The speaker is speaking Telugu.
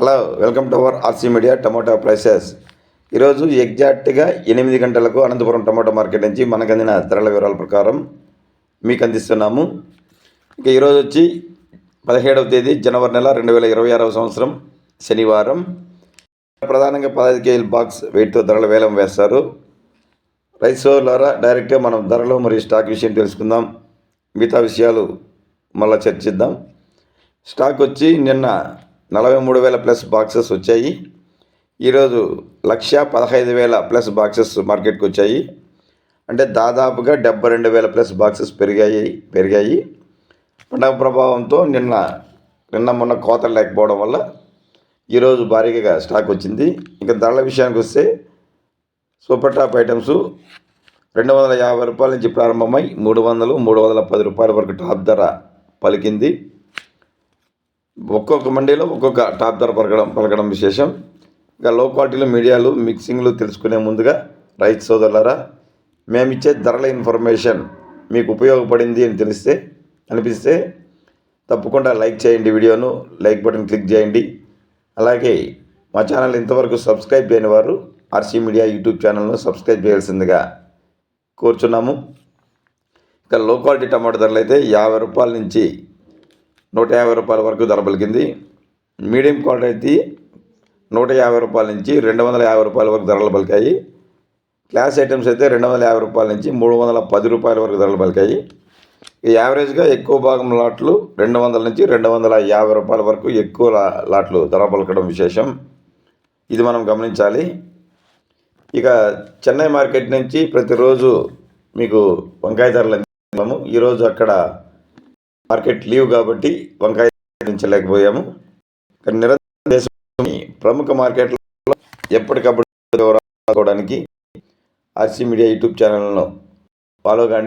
Hello welcome to our RC media tomato prices ఈరోజు ఎగ్జాక్ట్గా ఎనిమిది గంటలకు అనంతపురం టమాటా మార్కెట్ నుంచి మనకు అందిన ధరల వివరాల ప్రకారం మీకు అందిస్తున్నాము. ఇక ఈరోజు వచ్చి పదిహేడవ తేదీ జనవరి నెల రెండు వేల ఇరవై ఆరవ సంవత్సరం శనివారం. ప్రధానంగా పదహైదు కేజీల బాక్స్ వెయిట్తో ధరల వేలం వేస్తారు. రైస్ ద్వారా డైరెక్ట్గా మనం ధరలు మరియు స్టాక్ విషయం తెలుసుకుందాం. మిగతా విషయాలు మళ్ళీ చర్చిద్దాం. స్టాక్ వచ్చి నిన్న నలభై మూడు వేల ప్లస్ బాక్సెస్ వచ్చాయి. ఈరోజు లక్ష పదహైదు వేల ప్లస్ బాక్సెస్ మార్కెట్కి వచ్చాయి. అంటే దాదాపుగా డెబ్బై రెండు వేల ప్లస్ బాక్సెస్ పెరిగాయి పెరిగాయి. పండగ ప్రభావంతో నిన్న నిన్న మొన్న కోతలు లేకపోవడం వల్ల ఈరోజు భారీగా స్టాక్ వచ్చింది. ఇంకా ధరల విషయానికి వస్తే సూపర్ టాప్ ఐటమ్స్ రెండు వందల యాభై రూపాయల నుంచి ప్రారంభమై మూడు వందలు మూడు వందల పది రూపాయల వరకు టాప్ ధర పలికింది. ఒక్కొక్క మండీలో ఒక్కొక్క టాప్ ధర పలకడం పలకడం విశేషం. ఇక లో క్వాలిటీలో మీడియాలు మిక్సింగ్లు తెలుసుకునే ముందుగా రైతు సోదరులారా మేమిచ్చే ధరల ఇన్ఫర్మేషన్ మీకు ఉపయోగపడింది అని తెలిస్తే అనిపిస్తే తప్పకుండా లైక్ చేయండి వీడియోను లైక్ బటన్ క్లిక్ చేయండి. అలాగే మా ఛానల్ ఇంతవరకు సబ్స్క్రైబ్ చేయని వారు ఆర్సీ మీడియా యూట్యూబ్ ఛానల్ను సబ్స్క్రైబ్ చేయాల్సిందిగా కోరుచున్నాము. ఇక లో క్వాలిటీ టమాటో ధరలు అయితే యాభై రూపాయల నుంచి నూట యాభై రూపాయల వరకు ధర పలికింది. మీడియం క్వాలిటీ అయితే నూట యాభై రూపాయల నుంచి రెండు వందల యాభై రూపాయల వరకు ధరలు పలికాయి. క్లాస్ ఐటమ్స్ అయితే రెండు వందల యాభై రూపాయల నుంచి మూడు వందల పది రూపాయల వరకు ధరలు పలికాయి. ఈ యావరేజ్గా ఎక్కువ భాగం లాట్లు రెండు వందల నుంచి రెండు వందల యాభై రూపాయల వరకు ఎక్కువ లాట్లు ధర పలకడం విశేషం. ఇది మనం గమనించాలి. ఇక చెన్నై మార్కెట్ నుంచి ప్రతిరోజు మీకు వంకాయ ధరలు అందిస్తాము. ఈరోజు అక్కడ మార్కెట్ లీవ్ కాబట్టి వంకాయ అందించలేకపోయాము కానీ నిరంతరం ప్రముఖ మార్కెట్లో ఎప్పటికప్పుడు రావడానికి ఆర్సీ మీడియా యూట్యూబ్ ఛానల్ను ఫాలో కండి.